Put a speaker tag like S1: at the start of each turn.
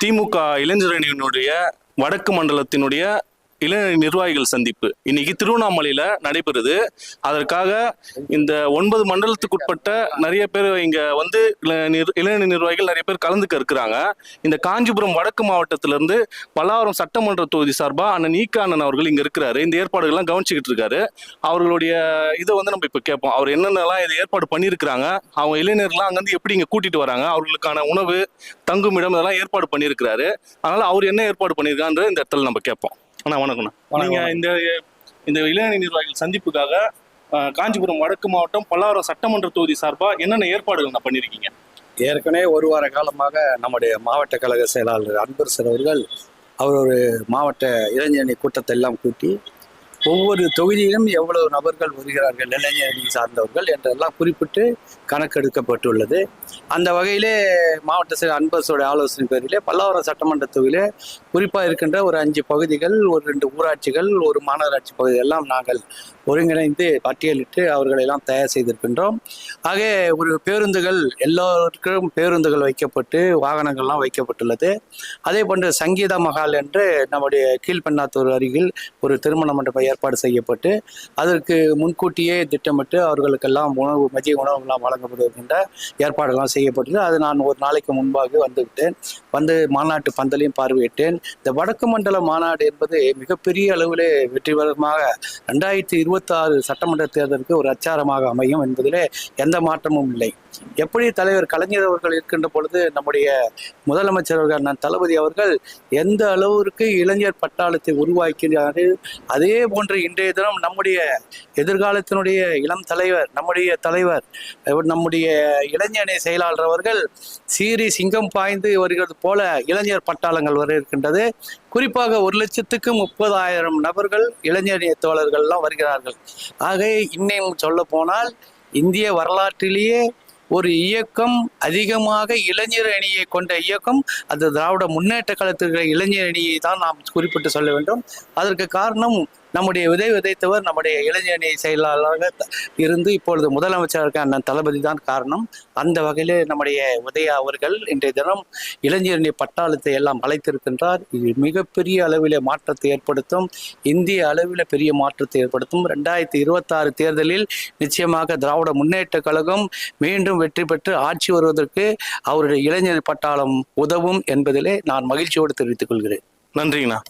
S1: திமுக இளைஞரணியினுடைய வடக்கு மண்டலத்தினுடைய இளைஞர் நிர்வாகிகள் சந்திப்பு. இன்னைக்கு திருவண்ணாமலையில நடைபெறுது. அதற்காக இந்த ஒன்பது மண்டலத்துக்குட்பட்ட நிறைய பேர் இங்க வந்து நிர்- இளைஞர் நிர்வாகிகள் நிறைய பேர் கலந்துக்க இருக்கிறாங்க இந்த காஞ்சிபுரம் வடக்கு மாவட்டத்திலிருந்து பல்லாவரம் சட்டமன்ற தொகுதி சார்பா அண்ணன் ஈக்கா அண்ணன் அவர்கள் இங்க இருக்கிறாரு. இந்த ஏற்பாடுகள்லாம் கவனிச்சுக்கிட்டு இருக்காரு. அவர்களுடைய இதை வந்து நம்ம இப்ப கேட்போம். அவர் என்னென்னலாம் இதை ஏற்பாடு பண்ணியிருக்கிறாங்க? அவங்க இளைஞர்லாம் அங்கிருந்து எப்படி இங்க கூட்டிட்டு வராங்க? அவர்களுக்கான உணவு தங்குமிடம் இதெல்லாம் ஏற்பாடு பண்ணியிருக்கிறாரு. அதனால அவர் என்ன ஏற்பாடு பண்ணியிருக்கான்ற இந்த இடத்துல நம்ம கேட்போம். அண்ணா வணக்கம்ண்ணா.
S2: வணக்கம்,
S1: நீங்க இந்த இந்த இளைஞர் நிர்வாகிகள் சந்திப்புக்காக காஞ்சிபுரம் வடக்கு மாவட்டம் பல்லாவரம் சட்டமன்ற தொகுதி சார்பா என்னென்ன ஏற்பாடுகள் நான் பண்ணியிருக்கீங்க
S2: ஏற்கனவே ஒரு வார காலமாக நம்முடைய மாவட்ட கழக செயலாளர் அன்பர் அவர்கள் அவர் ஒரு மாவட்ட இளைஞரணி கூட்டத்தை எல்லாம் கூட்டி ஒவ்வொரு தொகுதியிலும் எவ்வளவு நபர்கள் வருகிறார்கள் இளைஞரணி சார்ந்தவர்கள் என்றெல்லாம் குறிப்பிட்டு கணக்கெடுக்கப்பட்டுள்ளது. அந்த வகையிலே மாவட்ட செயலர் அன்பரசோட ஆலோசனை பேரிலே பல்லாவரம் சட்டமன்ற தொகுதியிலே குறிப்பாக இருக்கின்ற ஒரு அஞ்சு பகுதிகள் ஒரு ரெண்டு ஊராட்சிகள் ஒரு மாநகராட்சி பகுதி எல்லாம் நாங்கள் ஒருங்கிணைந்து பட்டியலிட்டு அவர்களை எல்லாம் தயார் செய்திருக்கின்றோம். ஆக ஒரு பேருந்துகள் எல்லோருக்கும் பேருந்துகள் வைக்கப்பட்டு வாகனங்கள்லாம் வைக்கப்பட்டுள்ளது. அதே போன்று சங்கீத மகால் என்று நம்முடைய கீழ்பெண்ணாத்தூர் அருகில் ஒரு திருமண மண்டபம் ஏற்பாடு செய்யப்பட்டு அதற்கு முன்கூட்டியே திட்டமிட்டு அவர்களுக்கெல்லாம் உணவு மதிய உணவுலாம் வழங்கப்படுகின்ற ஏற்பாடுகள்லாம் செய்யப்பட்டது. அது நான் ஒரு நாளைக்கு முன்பாக வந்துவிட்டேன். வந்து மாநாட்டு பந்தலையும் பார்வையிட்டேன். இந்த வடக்கு மண்டல மாநாடு என்பது மிகப்பெரிய அளவிலே வெற்றிகரமாக ரெண்டாயிரத்தி இருபத்தி ஆறு சட்டமன்ற தேர்தலுக்கு ஒரு அச்சாரமாக அமையும் என்பதிலே எந்த மாற்றமும் இல்லை. எப்படி தலைவர் கலைஞர் அவர்கள் இருக்கின்ற பொழுது நம்முடைய முதலமைச்சர் அவர்கள் நான் தளபதி அவர்கள் எந்த அளவிற்கு இளைஞர் பட்டாளத்தை உருவாக்கிறார்கள் அதே போன்று இன்றைய தினம் நம்முடைய எதிர்காலத்தினுடைய இளம் தலைவர் நம்முடைய தலைவர் நம்முடைய இளைஞனை செயலாளர் அவர்கள் சீறி சிங்கம் பாய்ந்து வருகிறது போல இளைஞர் பட்டாளங்கள் வர இருக்கின்றது. குறிப்பாக ஒரு லட்சத்துக்கு முப்பதாயிரம் நபர்கள் இளைஞரணி தோழர்கள்லாம் வருகிறார்கள். ஆக இன்னும் சொல்ல போனால் இந்திய வரலாற்றிலேயே ஒரு இயக்கம் அதிகமாக இளைஞர் அணியை கொண்ட இயக்கம். அந்த திராவிட முன்னேற்ற கழகத்திற்கு இளைஞர் அணியை தான் நாம் குறிப்பிட்டு சொல்ல வேண்டும். அதற்கு காரணம் நம்முடைய விதை விதைத்தவர் நம்முடைய இளைஞரணி செயலாளராக இருந்து இப்பொழுது முதலமைச்சருக்கு அண்ணன் தளபதி தான் காரணம். அந்த வகையிலே நம்முடைய உதயா அவர்கள் இன்றைய தினம் இளைஞரணி பட்டாளத்தை எல்லாம் அழைத்திருக்கின்றார் இது மிகப்பெரிய அளவிலே மாற்றத்தை ஏற்படுத்தும் இந்திய அளவில் பெரிய மாற்றத்தை ஏற்படுத்தும். ரெண்டாயிரத்தி இருபத்தாறு தேர்தலில் நிச்சயமாக திராவிட முன்னேற்ற கழகம் மீண்டும் வெற்றி பெற்று ஆட்சி வருவதற்கு அவருடைய இளைஞர் பட்டாளம் உதவும் என்பதிலே நான் மகிழ்ச்சியோடு தெரிவித்துக் கொள்கிறேன்.
S1: நன்றிங்கண்ணா.